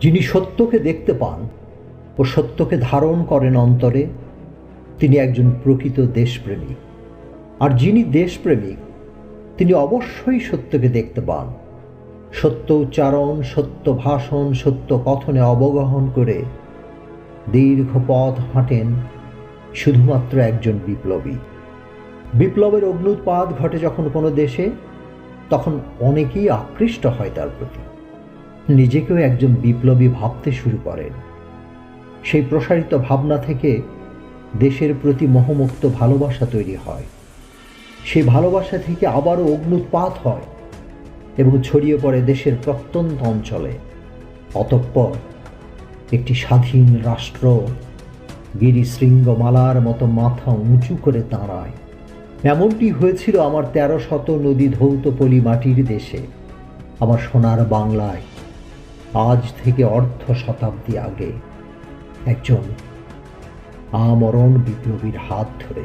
যিনি সত্যকে দেখতে পান ও সত্যকে ধারণ করেন অন্তরে, তিনি একজন প্রকৃত দেশপ্রেমিক আর যিনি দেশপ্রেমিক তিনি অবশ্যই সত্যকে দেখতে পান। সত্য উচ্চারণ, সত্য ভাষণ, সত্য কথনে অবগাহন করে দীর্ঘ পথ হাঁটেন শুধুমাত্র একজন বিপ্লবী। বিপ্লবের অগ্নুৎপাত ঘটে যখন কোনো দেশে, তখন অনেকেই আকৃষ্ট হয় তার প্রতি। নিজেকেও একজন বিপ্লবী ভাবতে শুরু করেন। সেই প্রসারিত ভাবনা থেকে দেশের প্রতি মোহমুক্ত ভালোবাসা তৈরি হয়। সেই ভালোবাসা থেকে আবারও অগ্নুৎপাত হয় এবং ছড়িয়ে পড়ে দেশের প্রত্যন্ত অঞ্চলে। অতঃপর একটি স্বাধীন রাষ্ট্র গিরিশৃঙ্গমালার মতো মাথা উঁচু করে দাঁড়ায়। এমনটি হয়েছিল আমার তেরো শত নদী ধৌত পলি মাটির দেশে, আমার সোনার বাংলায়। আজ থেকে অর্ধ শতাব্দী আগে একজন আমরণ বিপ্লবীর হাত ধরে